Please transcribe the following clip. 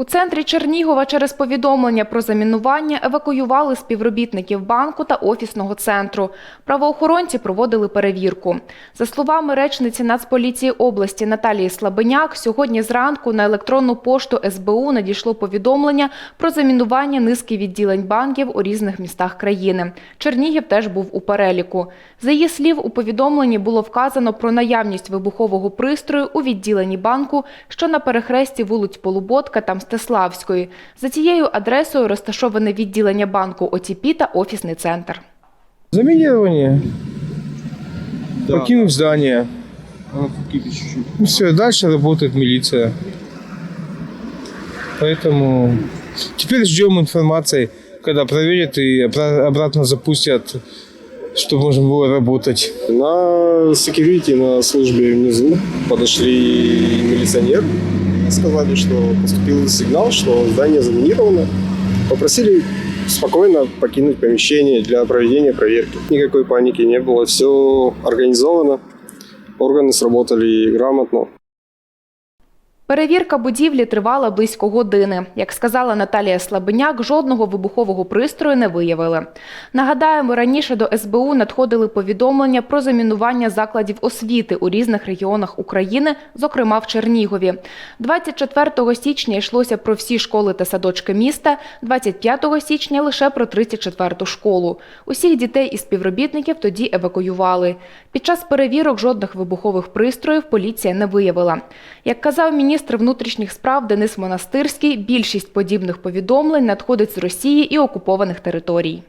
У центрі Чернігова через повідомлення про замінування евакуювали співробітників банку та офісного центру. Правоохоронці проводили перевірку. За словами речниці Нацполіції області Наталії Слабеняк, сьогодні зранку на електронну пошту СБУ надійшло повідомлення про замінування низки відділень банків у різних містах країни. Чернігів теж був у переліку. За її слів, у повідомленні було вказано про наявність вибухового пристрою у відділенні банку, що на перехресті вулиць Полуботка та Мстиславської. За цією адресою розташоване відділення банку ОТП та офісний центр. Заминирование. Да. Покинуть здание. А, кипиш чуть-чуть. И все, дальше работает милиция. Поэтому теперь ждем информации, когда проверят и обра- обратно запустят, чтобы можно было работать. На секьюрити на службе внизу подошли милиционер Сказали, что поступил сигнал, что здание заминировано. Попросили спокойно покинуть помещение для проведения проверки. Никакой паники не было, все организовано. Органы сработали грамотно. Перевірка будівлі тривала близько години. Як сказала Наталія Слабеняк, жодного вибухового пристрою не виявили. Нагадаємо, раніше до СБУ надходили повідомлення про замінування закладів освіти у різних регіонах України, зокрема в Чернігові. 24 січня йшлося про всі школи та садочки міста, 25 січня лише про 34-ту школу. Усіх дітей і співробітників тоді евакуювали. Під час перевірок жодних вибухових пристроїв поліція не виявила. Як казав міністр внутрішніх справ Денис Монастирський, більшість подібних повідомлень надходить з Росії і окупованих територій.